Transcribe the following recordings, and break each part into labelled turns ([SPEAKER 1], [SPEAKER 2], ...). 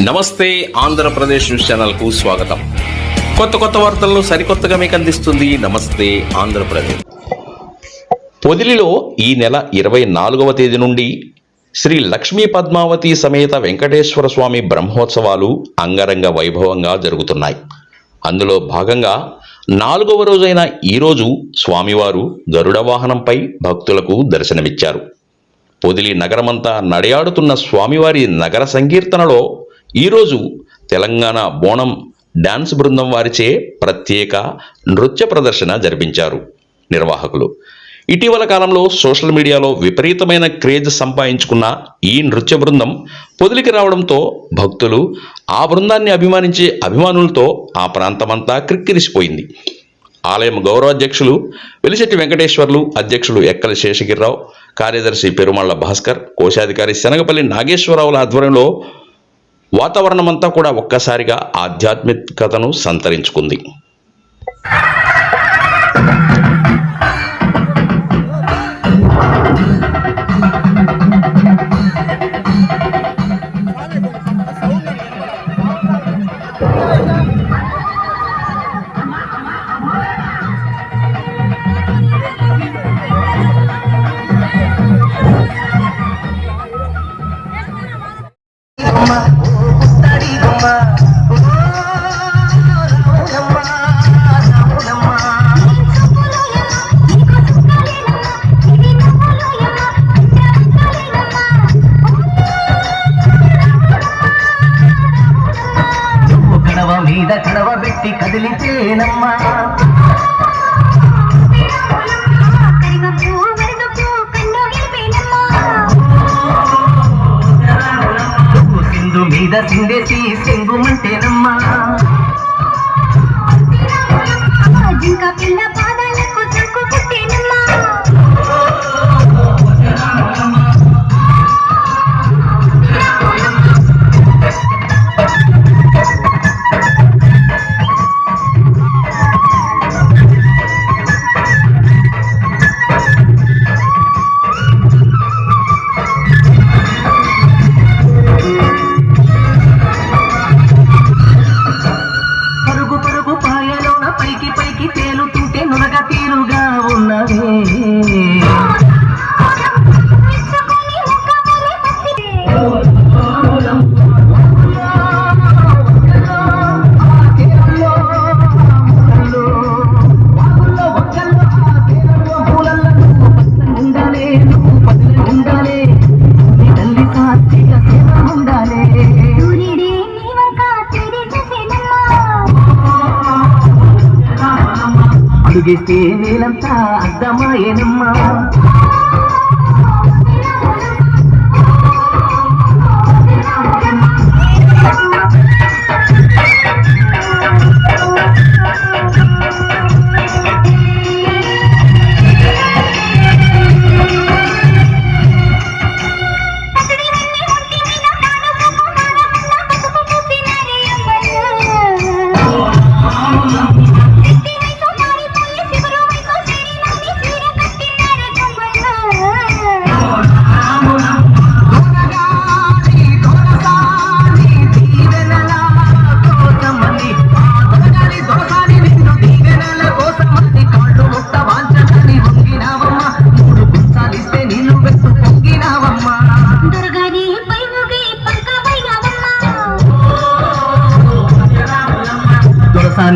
[SPEAKER 1] నమస్తే ఆంధ్రప్రదేశ్ న్యూస్ ఛానల్కు స్వాగతం. కొత్త కొత్త వార్తలను సరికొత్తగా మీకు అందిస్తుంది నమస్తే ఆంధ్రప్రదేశ్. పొదిలిలో ఈ నెల ఇరవై నాలుగవ తేదీ నుండి శ్రీ లక్ష్మీ పద్మావతి సమేత వెంకటేశ్వర స్వామి బ్రహ్మోత్సవాలు అంగరంగ వైభవంగా జరుగుతున్నాయి. అందులో భాగంగా నాలుగవ రోజైన ఈరోజు స్వామివారు గరుడ వాహనంపై భక్తులకు దర్శనమిచ్చారు. పొదిలి నగరమంతా నడయాడుతున్న స్వామివారి నగర సంకీర్తనలో ఈరోజు తెలంగాణ బోనం డాన్స్ బృందం వారిచే ప్రత్యేక నృత్య ప్రదర్శన జరిపించారు నిర్వాహకులు. ఇటీవల కాలంలో సోషల్ మీడియాలో విపరీతమైన క్రేజ్ సంపాదించుకున్న ఈ నృత్య బృందం పొదిలికి రావడంతో భక్తులు ఆ బృందాన్ని అభిమానించే అభిమానులతో ఆ ప్రాంతమంతా క్రిక్కిరిసిపోయింది. ఆలయం గౌరవాధ్యక్షులు వెలిశెట్టి వెంకటేశ్వర్లు అధ్యక్షులు ఎక్కల శేషగిరిరావు కార్యదర్శి పెరుమళ్ళ భాస్కర్ కోశాధికారి శనగపల్లి నాగేశ్వరరావుల ఆధ్వర్యంలో వాతావరణమంతా కూడా ఒక్కసారిగా ఆధ్యాత్మికతను సంతరించుకుంది.
[SPEAKER 2] మీద కడవ పెట్టి కదిలితేనమ్మా నువ్వు సింధు మీద సిందేసి సెంగుమంటేనమ్మా అడిగితే నేలంతా అర్థమాయనమ్మా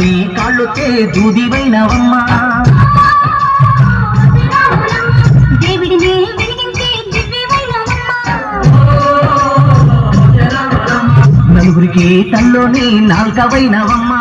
[SPEAKER 2] దొరసాని కాళ్ళుకే దూదివైనవమ్మా. నలుగురికి తల్లోని నాల్కవైనవమ్మా